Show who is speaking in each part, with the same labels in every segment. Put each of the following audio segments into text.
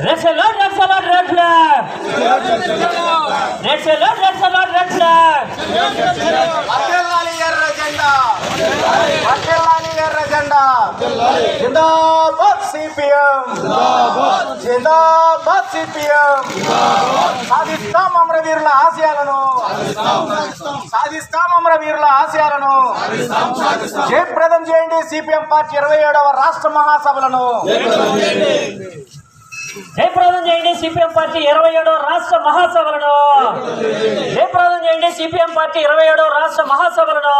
Speaker 1: రెసలో రెసలో రెట్ల రెసలో రెసలో రెట్ల
Speaker 2: అక్కలాలి ఎర్ర జెండా అక్కలాలి జిందాబాద్ సిపిఎం. జిందాబాద్ సిపిఎం. సాధిస్తాం అమరవీరుల ఆశయాలను. సాధిస్తాం అమరవీరుల ఆశయాలను. జయప్రదం చేయండి సిపిఎం పార్టీ ఇరవై ఏడవ రాష్ట్ర మహాసభలను.
Speaker 1: జయప్రదం చేయండి సిపిఎం పార్టీ ఇరవై ఏడో రాష్ట్ర మహాసభలను. జయప్రదం చేయండి సిపిఎం పార్టీ ఇరవై ఏడో రాష్ట్ర మహాసభలను.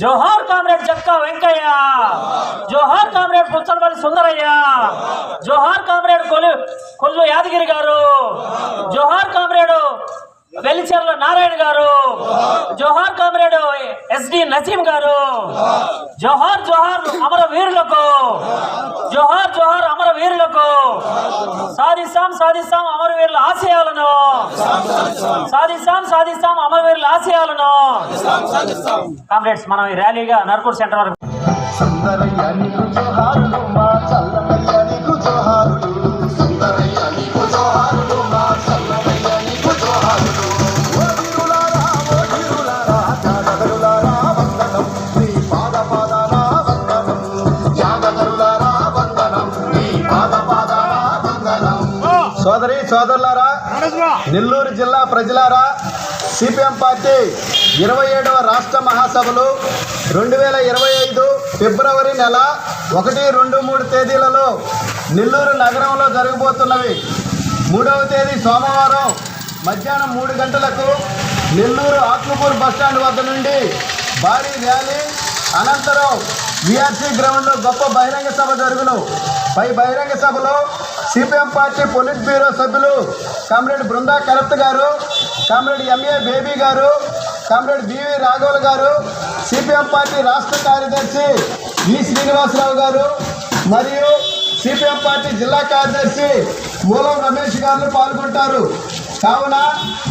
Speaker 1: జోహార్ కామ్రేడ్ జక్కా వెంకయ్య. జోహార్ కామ్రేడ్ పుచ్చలపల్లి సుందరయ్య. జోహార్ కామ్రేడ్ కొల్లు కొల్లు యాదగిరి గారు. జోహార్ కామ్రేడ్ వెలిచెర్ల నారాయణ గారు. జోహార్ కామ్రేడ్ ఎస్డి నసీం గారు. జోహార్ జోహార్ అమర వీరులకు. జోహార్ జోహార్ అమర వీరులకు. సాధిస్తాం సాధిస్తాం అమరవీరుల ఆశయాలను. సాధిస్తాం సాధిస్తాం అమరవీరుల ఆశయాలను. కామ్రేడ్స్ మనం ఈ ర్యాలీగా నర్కూర్ సెంటర్ వరకు
Speaker 2: పార్టీ ఇరవై ఏడవ రాష్ట్ర మహాసభలు రెండు వేల ఇరవై ఐదు ఫిబ్రవరి నెల ఒకటి రెండు మూడు తేదీలలో నెల్లూరు నగరంలో జరగబోతున్నవి. మూడవ తేదీ సోమవారం మధ్యాహ్నం మూడు గంటలకు నెల్లూరు ఆత్మకూరు బస్టాండ్ వద్ద నుండి భారీ ర్యాలీ అనంతరం విఆర్సీ గ్రౌండ్లో గొప్ప బహిరంగ సభ జరుగును. పై బహిరంగ సభలో సిపిఎం పార్టీ పొలిట్ బ్యూరో సభ్యులు కమ్రేడ్ బృందా కరత్ గారు కామ్రేడ్ ఎంఏ బేబీ గారు కామ్రేడ్ బివి రాఘవులు గారు సిపిఎం పార్టీ రాష్ట్ర కార్యదర్శి వి శ్రీనివాసరావు గారు మరియు సిపిఎం పార్టీ జిల్లా కార్యదర్శి మూలం రమేష్ గారు పాల్గొంటారు. కావున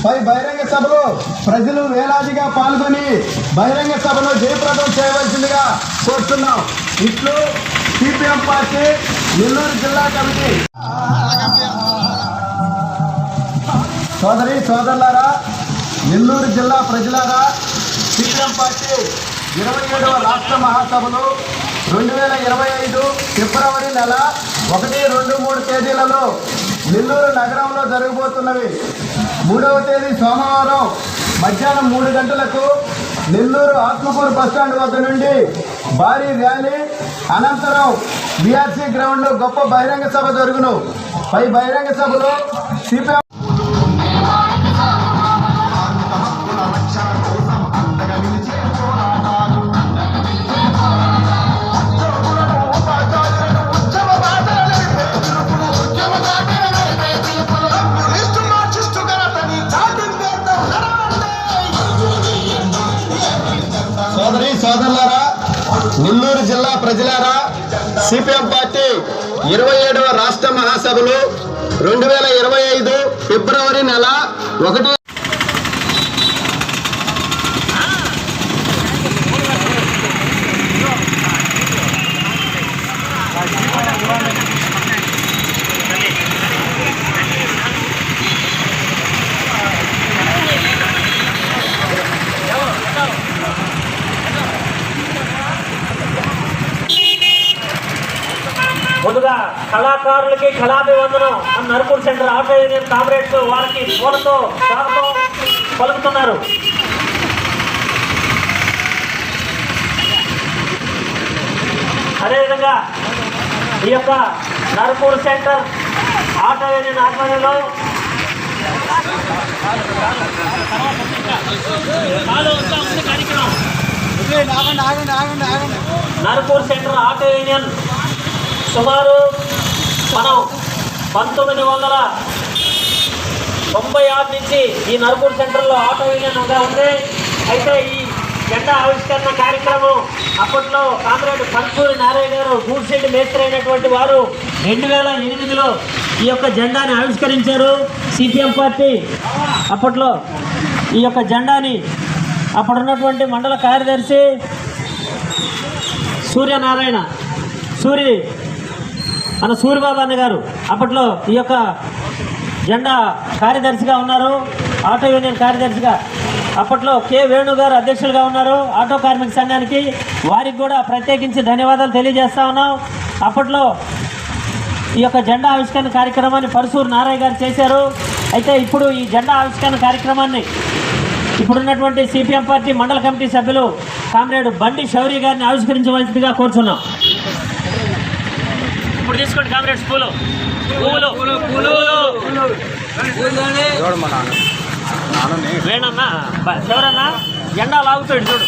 Speaker 2: పై బహిరంగ సభలో ప్రజలు వేలాదిగా పాల్గొని బహిరంగ సభలో జయప్రదం చేయవలసిందిగా కోరుతున్నాం. ఇట్లు సిపిఎం పార్టీ నెల్లూరు జిల్లా కమిటీ. సోదరి సోదరులారా నెల్లూరు జిల్లా ప్రజలారా సీఎం పార్టీ ఇరవై ఏడవ రాష్ట్ర మహాసభలు రెండు వేల ఇరవై ఐదు ఫిబ్రవరి నెల ఒకటి రెండు మూడు తేదీలలో నెల్లూరు నగరంలో జరగబోతున్నవి. మూడవ తేదీ సోమవారం మధ్యాహ్నం మూడు గంటలకు నెల్లూరు ఆత్మకూరు బస్టాండ్ వద్ద నుండి భారీ ర్యాలీ అనంతరం బీఆర్సీ గ్రౌండ్లో గొప్ప బహిరంగ సభ జరుగును. పై బహిరంగ సభలో సిపిఎం ప్రజలారా సిపిఎం పార్టీ ఇరవై ఏడవ రాష్ట్ర మహాసభలు రెండు వేల ఇరవై ఐదు ఫిబ్రవరి నెల ఒకటి
Speaker 1: కళాకారులకి కళాభివందనం మన Narupur centre auto union comrades వారికి పూలతో స్వాగతం పలుకుతున్నారు. అదేవిధంగా ఈ యొక్క నరుపూర్ సెంటర్ ఆటో యూనియన్ ఆధ్వర్యంలో నరుపూర్ సెంటర్ ఆటో యూనియన్ సుమారు మనం పంతొమ్మిది వందల తొంభై ఆరు నుంచి ఈ నరుపూర్ సెంటర్లో ఆటో యూనియన్గా ఉంది అయితే ఈ జెండా ఆవిష్కరణ కార్యక్రమం అప్పట్లో కామ్రేడ్ పంచూరి నారాయణ గారు గూడ్షెడ్ మేస్త్రి అయినటువంటి వారు రెండు వేల ఎనిమిదిలో ఈ యొక్క జెండాని ఆవిష్కరించారు. సిపిఎం పార్టీ అప్పట్లో ఈ యొక్క జెండాని అప్పుడున్నటువంటి మండల కార్యదర్శి సూర్యనారాయణ. సూర్య మన సూర్యబాబు అన్న గారు అప్పట్లో ఈ యొక్క జెండా కార్యదర్శిగా ఉన్నారు ఆటో యూనియన్ కార్యదర్శిగా. అప్పట్లో కె వేణు గారు అధ్యక్షులుగా ఉన్నారు ఆటో కార్మిక సంఘానికి. వారికి కూడా ప్రత్యేకించి ధన్యవాదాలు తెలియజేస్తా ఉన్నాం. అప్పట్లో ఈ యొక్క జెండా ఆవిష్కరణ కార్యక్రమాన్ని పరశూరు నారాయణ గారు చేశారు. అయితే ఇప్పుడు ఈ జెండా ఆవిష్కరణ కార్యక్రమాన్ని ఇప్పుడున్నటువంటి సిపిఎం పార్టీ మండల కమిటీ సభ్యులు కామ్రేడ్ బండి శౌరి గారిని ఆవిష్కరించవలసిందిగా కోరుచున్నాం. ఇప్పుడు తీసుకోండి కామ్రేడ్స్ పూలు. పూలు. పూలు వేణన్నా శివరన్నా జెండా లాగుతాడు చూడు.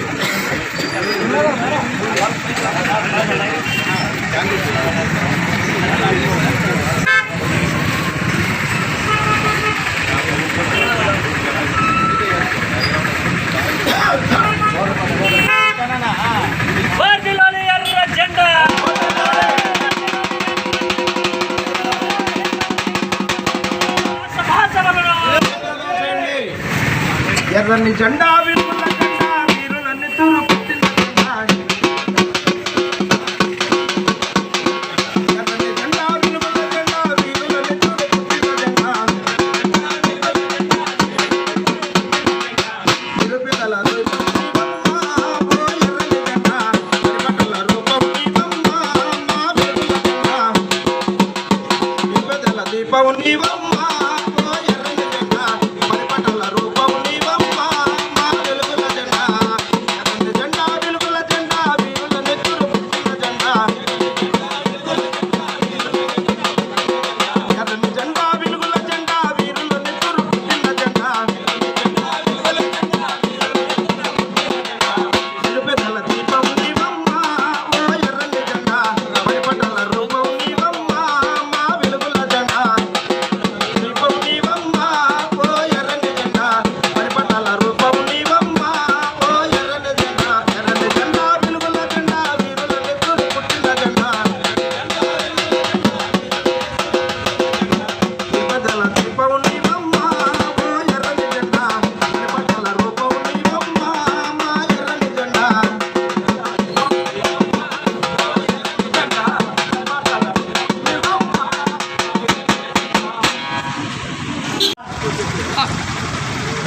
Speaker 3: ஜெண்டா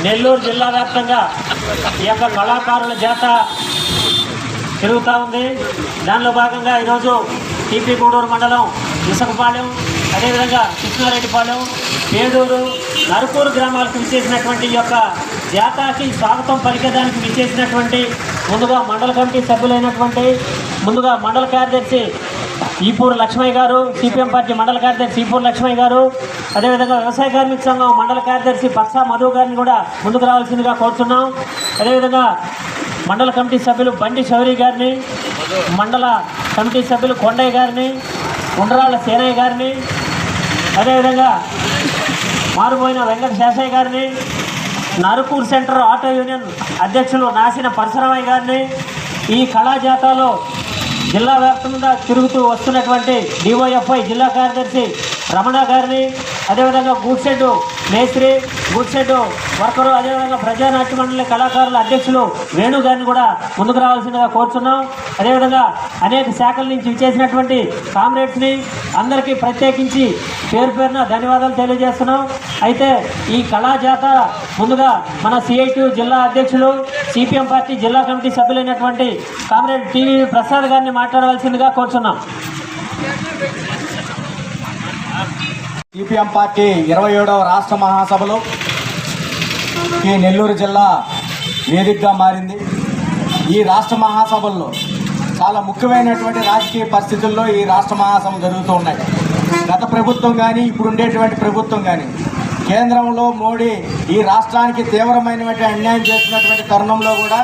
Speaker 1: నెల్లూరు జిల్లా వ్యాప్తంగా ఈ యొక్క కళాకారుల జాత తిరుగుతూ ఉంది. దానిలో భాగంగా ఈరోజు టీపీ గూడూరు మండలం ఇసుకపాలెం అదేవిధంగా కృష్ణారెడ్డిపాలెం పేదూరు నరుకూరు గ్రామాలకు విచ్చేసినటువంటి ఈ యొక్క జాతాకి స్వాగతం పలికేదానికి విచ్చేసినటువంటి ముందుగా మండల కమిటీ సభ్యులైనటువంటి ముందుగా మండల కార్యదర్శి ఈపూరు లక్ష్మయ్య గారు సిపిఎం పార్టీ మండల కార్యదర్శి ఈపూరు లక్ష్మయ్య గారు. అదేవిధంగా వ్యవసాయ కార్మిక సంఘం మండల కార్యదర్శి పక్ష మధు గారిని కూడా ముందుకు రావాల్సిందిగా కోరుతున్నాం. అదేవిధంగా మండల కమిటీ సభ్యులు బండి శౌరి గారిని మండల కమిటీ సభ్యులు కొండయ్య గారిని ఉండరాళ్ళ సేనయ్య గారిని అదేవిధంగా మారుపోయిన వెంకట శేషయ్య గారిని నరుకూర్ సెంటర్ ఆటో యూనియన్ అధ్యక్షులు నాసిన పరశురామయ్య గారిని ఈ కళాజాతాలో జిల్లా వ్యాప్తంగా తిరుగుతూ వస్తున్నటువంటి డివైఎఫ్ఐ జిల్లా కార్యదర్శి రమణ గారిని అదేవిధంగా గూడ్సెడ్డు మేస్త్రి గూడ్ వర్కరు అదేవిధంగా ప్రజానాట్య మండలి కళాకారుల అధ్యక్షులు వేణు గారిని కూడా ముందుకు రావాల్సిందిగా కోరుతున్నాం అదేవిధంగా అనేక శాఖల నుంచి విచ్చేసినటువంటి కామ్రేడ్స్ని అందరికీ ప్రత్యేకించి పేరు పేరున ధన్యవాదాలు తెలియజేస్తున్నాం. అయితే ఈ కళాజాత ముందుగా మన సిఐటి జిల్లా అధ్యక్షులు సిపిఎం పార్టీ జిల్లా కమిటీ సభ్యులైనటువంటి కామ్రేడ్ టీవీ ప్రసాద్ గారిని మాట్లాడవలసిందిగా కోరుతున్నాం
Speaker 4: సిపిఎం పార్టీ ఇరవై ఏడవ రాష్ట్ర మహాసభలో ఈ నెల్లూరు జిల్లా వేదికగా మారింది. ఈ రాష్ట్ర మహాసభల్లో చాలా ముఖ్యమైనటువంటి రాజకీయ పరిస్థితుల్లో ఈ రాష్ట్ర మహాసభ జరుగుతూ ఉన్నాయి. గత ప్రభుత్వం కానీ ఇప్పుడు ఉండేటువంటి ప్రభుత్వం కానీ కేంద్రంలో మోడీ ఈ రాష్ట్రానికి తీవ్రమైనటువంటి అన్యాయం చేస్తున్నటువంటి తరుణంలో కూడా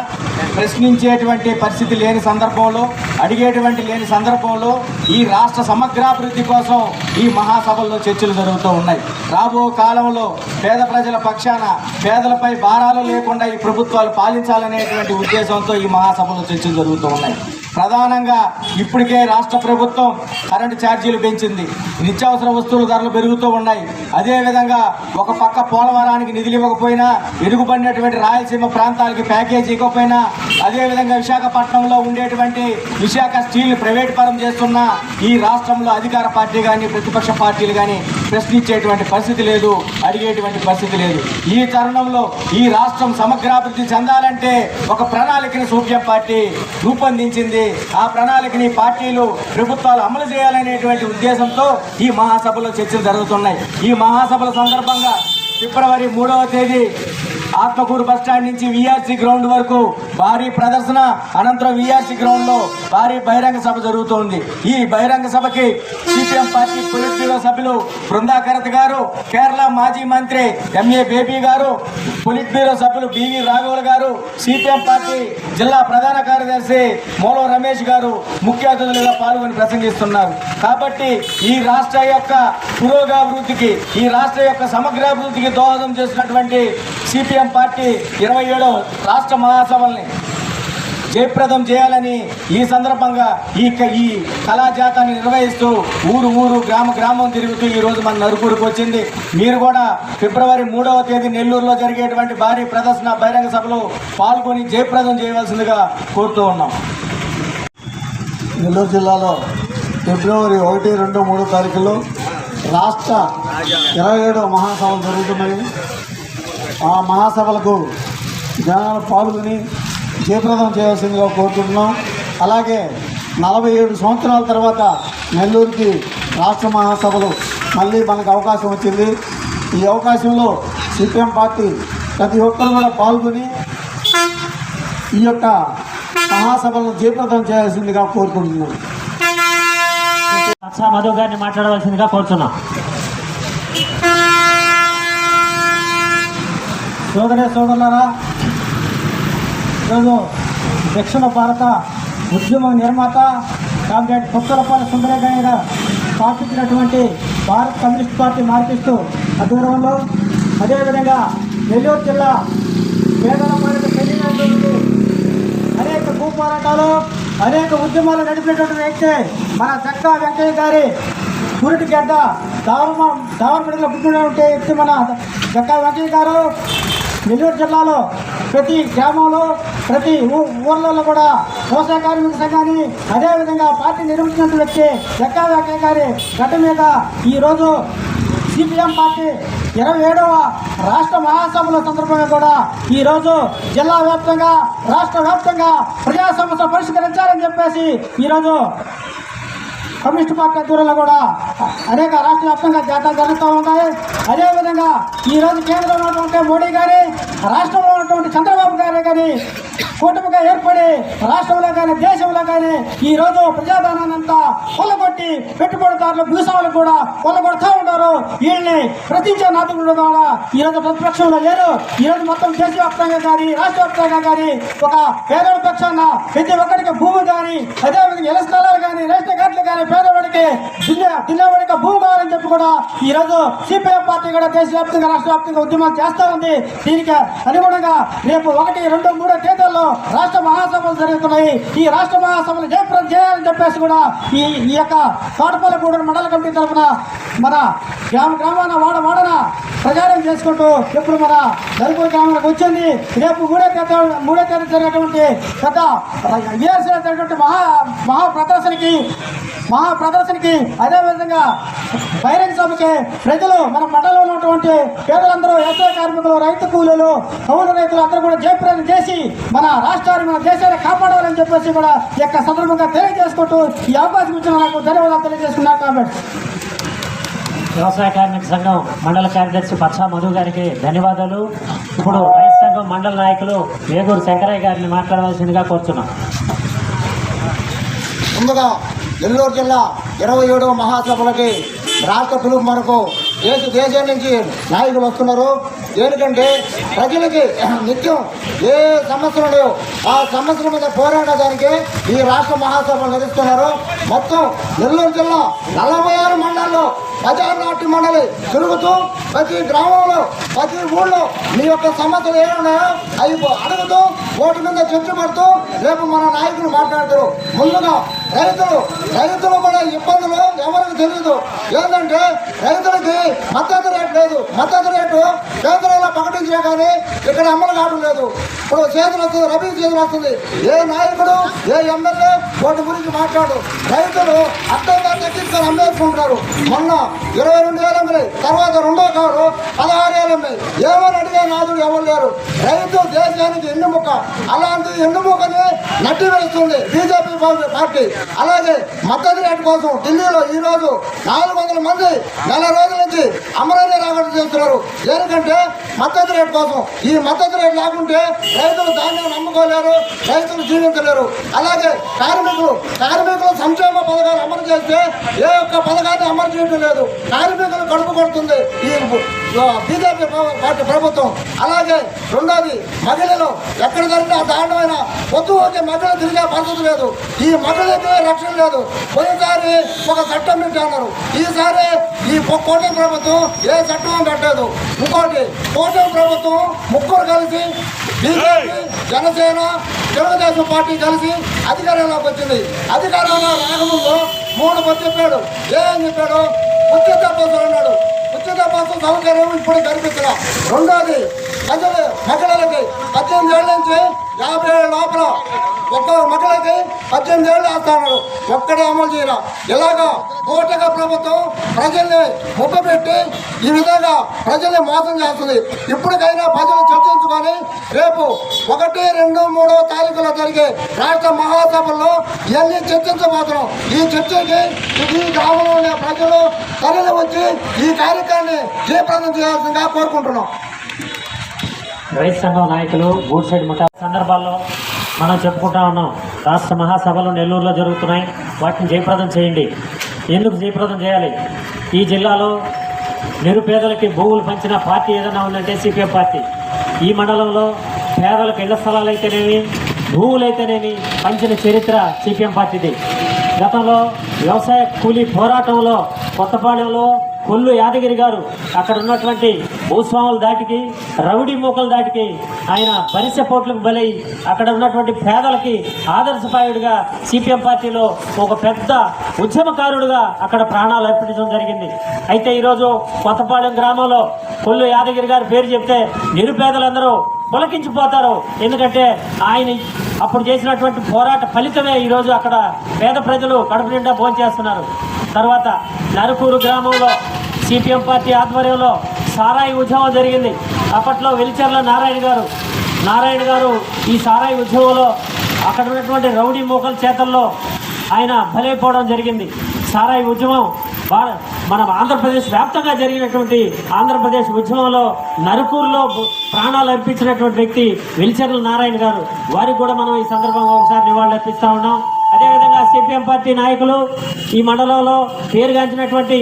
Speaker 4: ప్రశ్నించేటువంటి పరిస్థితి లేని సందర్భంలో అడిగేటువంటి లేని సందర్భంలో ఈ రాష్ట్ర సమగ్రాభివృద్ధి కోసం ఈ మహాసభల్లో చర్చలు జరుగుతూ ఉన్నాయి. రాబో కాలంలో పేద ప్రజల పక్షాన పేదలపై భారాలు లేకుండా ఈ ప్రభుత్వాలు పాలించాలనేటువంటి ఉద్దేశంతో ఈ మహాసభలో చర్చలు జరుగుతూ ఉన్నాయి. ప్రధానంగా ఇప్పటికే రాష్ట్ర ప్రభుత్వం కరెంటు ఛార్జీలు పెంచింది. నిత్యావసర వస్తువుల ధరలు పెరుగుతూ ఉన్నాయి. అదేవిధంగా ఒక పక్క పోలవరానికి నిధులు ఇవ్వకపోయినా ఎరుగుబడినటువంటి రాయలసీమ ప్రాంతాలకి ప్యాకేజీ ఇవ్వకపోయినా అదేవిధంగా విశాఖపట్నంలో ఉండేటువంటి విశాఖ స్టీల్ ప్రైవేట్ పరం చేస్తున్న ఈ రాష్ట్రంలో అధికార పార్టీ కానీ ప్రతిపక్ష పార్టీలు కానీ ప్రశ్నించేటువంటి పరిస్థితి లేదు అడిగేటువంటి పరిస్థితి లేదు. ఈ తరుణంలో ఈ రాష్ట్రం సమగ్రాభివృద్ధి చెందాలంటే ఒక ప్రణాళికను సూప్యం పార్టీ రూపొందించింది. ఆ ప్రణాళికని పార్టీలు ప్రభుత్వాలు అమలు చేయాలనేటువంటి ఉద్దేశంతో ఈ మహాసభలో చర్చలు జరుగుతున్నాయి. ఈ మహాసభల సందర్భంగా ఫిబ్రవరి మూడవ తేదీ ఆత్మకూరు బస్ స్టాండ్ నుంచి విఆర్సీ గ్రౌండ్ వరకు భారీ ప్రదర్శన అనంతరం విఆర్సీ గ్రౌండ్లో భారీ బహిరంగ సభ జరుగుతోంది. ఈ బహిరంగ సభకి సిపిఎం పార్టీ పొలిట్ బ్యూరో సభ్యులు బృందాకరత్ గారు కేరళ మాజీ మంత్రి MA Baby garu polit bureau సభ్యులు బివి రాఘవులు గారు సిపిఎం పార్టీ జిల్లా ప్రధాన కార్యదర్శి మూలం రమేష్ గారు ముఖ్య అతిథులుగా పాల్గొని ప్రసంగిస్తున్నారు. కాబట్టి ఈ రాష్ట్ర యొక్క పురోగాభివృద్ధికి ఈ రాష్ట్ర యొక్క సమగ్రాభివృద్ధికి దోహదం చేసినటువంటి సిపిఎం పార్టీ ఇరవై ఏడవ రాష్ట్ర మహాసభల్ని జయప్రదం చేయాలని ఈ సందర్భంగా ఈ క- ఈ కళాజాతాన్ని నిర్వహిస్తూ ఊరు ఊరు గ్రామ గ్రామం తిరుగుతూ ఈ రోజు మన నరుకూరుకు వచ్చింది. మీరు కూడా ఫిబ్రవరి మూడవ తేదీ నెల్లూరులో జరిగేటువంటి భారీ ప్రదర్శన బహిరంగ సభలో పాల్గొని జయప్రదం చేయవలసిందిగా కోరుతూ ఉన్నాం.
Speaker 5: నెల్లూరు జిల్లాలో ఫిబ్రవరి ఒకటి రెండు మూడు తారీఖులో రాష్ట్ర ఇరవై ఏడవ మహాసభలు జరుగుతున్నాయి ఆ మహాసభలకు జనాలు పాల్గొని జయప్రదం చేయాల్సిందిగా కోరుకుంటున్నాం. అలాగే నలభై ఏడు సంవత్సరాల తర్వాత నెల్లూరుకి రాష్ట్ర మహాసభలు మళ్ళీ మనకు అవకాశం వచ్చింది. ఈ అవకాశంలో సిపిఎం పార్టీ ప్రతి ఒక్కరు కూడా పాల్గొని ఈ యొక్క మహాసభలను జయప్రదం చేయాల్సిందిగా కోరుకుంటున్నాను
Speaker 1: అచ్చా మధు గారిని మాట్లాడవలసిందిగా కోరుతున్నాం.
Speaker 5: సోదరే సోదరులారా ఈరోజు దక్షిణ భారత ఉద్యమ నిర్మాత కామ్రేడ్ పుత్తలపాల సుందరయ్య గారు స్థాపించినటువంటి భారత కమ్యూనిస్ట్ పార్టీ మార్కిస్టు అధ్వర్యంలో అదేవిధంగా నెల్లూరు జిల్లా పేదల పాలిట పెళ్ళి అనేక భూపోరాటాలు అనేక ఉద్యమాలు నడిపినటువంటి వ్యక్తి మన చక్కా వెంకయ్య గారి గురిటి గడ్డ దావరమ దావరపడిలో పుట్టినటువంటి వ్యక్తి మన చక్కా వెంకయ్య గారు. నెల్లూరు జిల్లాలో ప్రతి గ్రామంలో ప్రతి ఊ- ఊర్లలో కూడా వ్యవసాయ కార్మిక సంఘాన్ని అదేవిధంగా పార్టీ నిర్మించిన వ్యక్తి చక్కా వెంకయ్య గారి గడ్డ మీద ఈరోజు సిపిఎం పార్టీ ఇరవై ఏడవ రాష్ట్ర మహాసభల సందర్భంగా కూడా ఈ రోజు జిల్లా వ్యాప్తంగా రాష్ట్ర వ్యాప్తంగా ప్రజా సమస్య పరిష్కరించాలని చెప్పేసి ఈరోజు కమ్యూనిస్ట్ పార్టీ ఆధ్వర్యంలో కూడా అనేక రాష్ట్ర వ్యాప్తంగా జాతర జరుగుతూ ఉంటాయి అదేవిధంగా ఈ రోజు కేంద్రంలో ఉన్నటువంటి మోడీ గారి రాష్ట్రంలో ఉన్నటువంటి చంద్రబాబు గారి కానీ కూటమిగా ఏర్పడి రాష్ట్రంలో కానీ దేశంలో కానీ ఈ రోజు అంతా కొల్లగొట్టి పెట్టుబడిదారులు భూస్వాములు కూడా కొల్లగొడతా ఉంటారు వీళ్ళని ప్రతించే నాయకులు కూడా ఈ రోజు ప్రతిపక్షంలో లేరు. ఈ రోజు మొత్తం దేశవ్యాప్తంగా కానీ రాష్ట్ర వ్యాప్తంగా కానీ ఒక పేదల పక్షాన ప్రతి ఒక్కరికి భూమి కానీ అదేవిధంగా ఇళ్ళ స్థలాలు కానీ రేషన్ కార్డులు కానీ పేదవాడికి జిల్లా భూమి కావాలని చెప్పి కూడా ఈ రోజు సిపిఎం పార్టీ కూడా దేశవ్యాప్తంగా రాష్ట్ర వ్యాప్తంగా ఉద్యమాలు చేస్తా ఉంది దీనికి అనుగుణంగా రేపు ఒకటి రెండు మూడో తేదీల్లో రాష్ట్ర మహాసభలు జరుగుతున్నాయి. ఈ రాష్ట్ర మహాసభలు జయప్రదం చేయాలని చెప్పేసి కూడా ఈ ఈ యొక్క తోటపల్లిగూడెం మండల కమిటీ తరఫున మన గ్రామ గ్రామాన వాడ వాడన ప్రచారం చేసుకుంటూ ఇప్పుడు మన దళిత గ్రామానికి వచ్చింది. రేపు మూడో తేదీ మూడో తేదీ జరిగేటువంటి పెద్ద విఆర్సీ జరిగినటువంటి మహా మహా ప్రదర్శనకి మహా ప్రదర్శనకి అదేవిధంగా బహిరంగ సభకి ప్రజలు మన మండలంలో ఉన్నటువంటి పేదలందరూ వ్యవసాయ కార్మికులు రైతు కూలీలు కౌలు రైతులు అందరూ కూడా జయప్రదం చేసి మన రాష్ట్రాన్ని మన దేశాన్ని కాపాడాలని చెప్పేసి కూడా ఈ యొక్క సందర్భంగా తెలియజేసుకుంటూ ఈ అవకాశం ఇచ్చిన నాకు ధన్యవాదాలు తెలియజేసుకున్నాను కామెంట్స్
Speaker 1: వ్యవసాయ కార్మిక సంఘం మండల కార్యదర్శి పచ్చా మధు గారికి ధన్యవాదాలు. ఇప్పుడు రైతు సంఘం మండల నాయకులు వేగూరు శంకరయ్య గారిని మాట్లాడవలసిందిగా కోరుతున్నాం
Speaker 3: ముందుగా నెల్లూరు జిల్లా ఇరవై ఏడవ మహాసభలకి రాష్ట్ర పిలుపు మనకు దేశ దేశం నుంచి నాయకులు వస్తున్నారు. ఎందుకంటే ప్రజలకి నిత్యం ఏ సమస్యలు లేవు. ఆ సమస్యల మీద పోరాడడానికి ఈ రాష్ట్ర మహాసభలు నడుస్తున్నారు మొత్తం నెల్లూరు జిల్లా నలభై ఆరు మండలాల్లో నాటి మండలి తిరుగుతూ ప్రతి గ్రామంలో ప్రతి ఊళ్ళో మీ యొక్క సమస్యలు ఏమున్నాయో అవి అడుగుతూ ఓటు మీద చర్చ పడుతూ రేపు మన నాయకులు మాట్లాడతారు. ముందుగా రైతులు రైతులు పడే ఇబ్బందులు ఎవరికి తెలియదు ఏంటంటే రైతులకి మద్దతు రేటు లేదు. మద్దతు రేటు కేంద్రంలో ప్రకటించే కానీ ఇక్కడ అమలు కావడం లేదు. ఇప్పుడు చేతులు వస్తుంది రబీ చేతులు వస్తుంది. ఏ నాయకుడు ఏ ఎమ్మెల్యే వాటి గురించి మాట్లాడు. రైతులు అర్థంగా తగ్గించుకొని అమ్మేసుకుంటారు మొన్న ఇరవై రెండు వేలు అమ్మినాయి తర్వాత రెండో కారు పదహారు వేలు అమ్మాయి ఏమని అడిగే నాదుడు ఎవరు లేరు. రైతు దేశానికి ఎన్నుముక్క అలాంటి ఎన్నుముకని నట్టి వేస్తుంది బీజేపీ పార్టీ. అలాగే మద్దతు రేటు కోసం ఢిల్లీలో ఈ రోజు నాలుగు వందల మంది నెల రోజుల నుంచి అమరావతి రావడం చేస్తున్నారు. ఎందుకంటే మద్దతు రేటు కోసం. ఈ మద్దతు రేటు లేకుంటే రైతులు ధాన్యం నమ్ముకోలేరు రైతులు జీవించలేరు. అలాగే కార్మికులు కార్మికులు సంక్షేమ పథకాలు అమలు చేస్తే ఏ ఒక్క పథకాన్ని అమలు చేయడం లేదు. కార్మికులు కడుపు కొడుతుంది. ఈ బీజేపీ పార్టీ ప్రభుత్వం. అలాగే రెండోది మహిళలు ఎక్కడ జరిగినా దారుణమైన పొద్దు వచ్చే మహిళలు తిరిగే పరిస్థితి లేదు. ఈ మహిళలకి రక్షణ లేదు. పోయినసారి ఒక చట్టం పెట్టారు ఈసారి ఈ కోటం ప్రభుత్వం ఏ చట్టం పెట్టలేదు. ఇంకోటి కోటం ప్రభుత్వం ముగ్గురు కలిసి బీజేపీ జనసేన తెలుగుదేశం పార్టీ కలిసి అధికారంలోకి వచ్చింది. అధికారంలో రాకముందు మూడు మంది చెప్పాడు. ఏం చెప్పాడు? ఉచిత బస్సులు అన్నాడు. ఉచిత బస్సు సౌకర్యం ఇప్పుడు కనిపించడం రెండోది ప్రజలు మహిళలకి పద్దెనిమిది ఏళ్ళ నుంచి యాభై ఏళ్ళ లోపల ఒక్క మహిళకి పద్దెనిమిది ఏళ్ళు వేస్తాడు ఒక్కడే అమలు చేయరా? ఇలాగా కోటగా ప్రభుత్వం ప్రజల్ని ముప్పపెట్టి ఈ విధంగా ప్రజల్ని మోసం చేస్తుంది. ఇప్పటికైనా ప్రజలు చర్చించుకొని రేపు ఒకటి రెండు మూడో తారీఖులో జరిగే రాష్ట్ర మహాసభల్లో ఇవన్నీ చర్చించబోతున్నాం? ఈ చర్చకి ఈ గ్రామంలో ప్రజలు తరలి వచ్చి ఈ కార్యక్రమాన్ని జయప్రదం చేయాల్సిందిగా కోరుకుంటున్నాం.
Speaker 1: రైతు సంఘం నాయకులు గూడ్ సైడ్ ముఠా సందర్భాల్లో మనం చెప్పుకుంటా ఉన్నాం రాష్ట్ర మహాసభలు నెల్లూరులో జరుగుతున్నాయి వాటిని జయప్రదం చేయండి. ఎందుకు జయప్రదం చేయాలి? ఈ జిల్లాలో నిరుపేదలకి భూములు పంచిన పార్టీ ఏదైనా ఉందంటే సిపిఎం పార్టీ. ఈ మండలంలో పేదలకు ఇళ్ళ స్థలాలు అయితేనేమి భూములు అయితేనేమి పంచిన చరిత్ర సిపిఎం పార్టీది. గతంలో వ్యవసాయ కూలీ పోరాటంలో కొత్తపాలెంలో కొల్లు యాదగిరి గారు అక్కడ ఉన్నటువంటి భూస్వాముల దాటికి రౌడీ మూకల దాటికి ఆయన బరిసె పోట్లకు బలై అక్కడ ఉన్నటువంటి పేదలకి ఆదర్శపాయుడిగా సిపిఎం పార్టీలో ఒక పెద్ద ఉద్యమకారుడుగా అక్కడ ప్రాణాలు అర్పించడం జరిగింది. అయితే ఈరోజు కొత్తపాలెం గ్రామంలో కొల్లు యాదగిరి గారి పేరు చెప్తే నిరుపేదలందరూ పులకించిపోతారు. ఎందుకంటే ఆయన అప్పుడు చేసినటువంటి పోరాట ఫలితమే ఈరోజు అక్కడ పేద ప్రజలు కడుపు నిండా భోంచేస్తున్నారు తర్వాత నరుకూరు గ్రామంలో సిపిఎం పార్టీ ఆధ్వర్యంలో సారాయి ఉద్యమం జరిగింది. అప్పట్లో వెలిచర్ల నారాయణ గారు నారాయణ గారు ఈ సారాయి ఉద్యమంలో అక్కడ ఉన్నటువంటి రౌడీ మోకల చేతల్లో ఆయన బలైపోవడం జరిగింది. సారాయి ఉద్యమం మన ఆంధ్రప్రదేశ్ వ్యాప్తంగా జరిగినటువంటి ఆంధ్రప్రదేశ్ ఉద్యమంలో నరుకూరులో ప్రాణాలు అర్పించినటువంటి వ్యక్తి విల్చర్ల నారాయణ గారు. వారికి కూడా మనం ఈ సందర్భంగా ఒకసారి నివాళులు అర్పిస్తూ ఉన్నాం. అదేవిధంగా సిపిఎం పార్టీ నాయకులు ఈ మండలంలో పేరుగాంచినటువంటి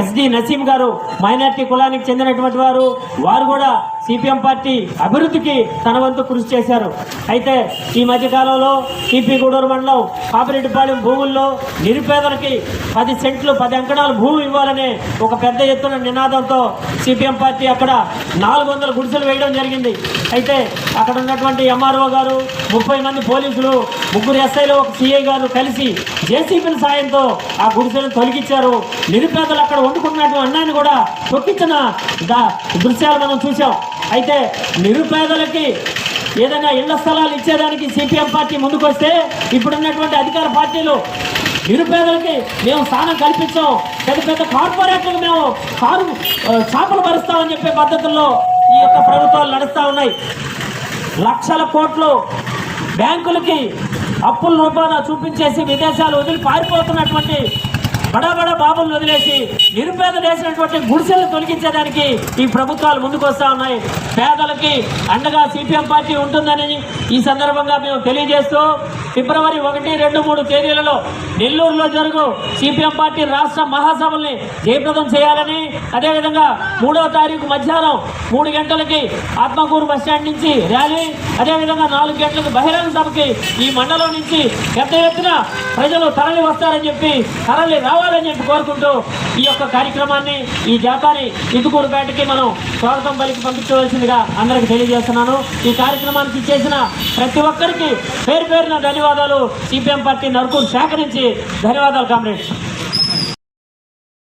Speaker 1: ఎస్డి నసీం గారు మైనార్టీ కులానికి చెందినటువంటి వారు. వారు కూడా సిపిఎం పార్టీ అభివృద్ధికి తన వంతు కృషి చేశారు. అయితే ఈ మధ్యకాలంలో కాలంలో గూడూరు మండలం పాపిరెడ్డిపాళెం భూముల్లో నిరుపేదలకి పది సెంట్లు పది అంకణాలు భూమి ఇవ్వాలనే ఒక పెద్ద ఎత్తున నినాదంతో సిపిఎం పార్టీ అక్కడ నాలుగు వందల గుడిసెలు వేయడం జరిగింది. అయితే అక్కడ ఉన్నటువంటి ఎంఆర్ఓ గారు ముప్పై మంది పోలీసులు ముగ్గురు ఎస్ఐలు ఒక సిఐ గారు కలిసి జేసీబీల సాయంతో ఆ గుడిసెలను తొలగించారు. నిరుపేదలు అక్కడ వండుకున్నటువంటి అన్నాన్ని కూడా తొక్కించిన దృశ్యాలు మనం చూసాం అయితే నిరుపేదలకి ఏదైనా ఇళ్ళ స్థలాలు ఇచ్చేదానికి సిపిఎం పార్టీ ముందుకొస్తే ఇప్పుడున్నటువంటి అధికార పార్టీలు నిరుపేదలకి మేము స్థానం కల్పించాం. పెద్ద పెద్ద కార్పొరేట్లకు మేము కారు చేపలు భరుస్తామని చెప్పే పద్ధతుల్లో ఈ యొక్క ప్రభుత్వాలు నడుస్తూ ఉన్నాయి. లక్షల కోట్లు బ్యాంకులకి అప్పుల రూపాన చూపించేసి విదేశాలు వదిలి పారిపోతున్నటువంటి బడాబడ బడా బాబులను వదిలేసి నిరుపేద చేసినటువంటి గుడిసెలు తొలగించేదానికి ఈ ప్రభుత్వాలు ముందుకు ఉన్నాయి. పేదలకి అండగా సిపిఎం పార్టీ ఉంటుందని ఈ సందర్భంగా మేము తెలియజేస్తూ ఫిబ్రవరి ఒకటి రెండు మూడు తేదీలలో నెల్లూరులో జరుగు సిపిఎం పార్టీ రాష్ట్ర మహాసభల్ని జయప్రదం చేయాలని అదేవిధంగా మూడవ తారీఖు మధ్యాహ్నం మూడు గంటలకి ఆత్మకూరు బస్టాండ్ నుంచి ర్యాలీ అదేవిధంగా నాలుగు గంటలకు బహిరంగ సభకి ఈ మండలం నుంచి పెద్ద ఎత్తున ప్రజలు తరలి వస్తారని చెప్పి తరలి రావాలని చెప్పి కోరుకుంటూ ఈ యొక్క కార్యక్రమాన్ని ఈ జాతాని ఇందుకూరుపేటకి మనం స్వాగతం పలికి పంపించవలసిందిగా అందరికి తెలియజేస్తున్నాను. ఈ కార్యక్రమానికి చేసిన ప్రతి ఒక్కరికి పేరు పేరున ధన్యవాదాలు. సిపిఎం పార్టీ నరుకూరు సేకరించి ధన్యవాదాలు కామ్రేడ్స్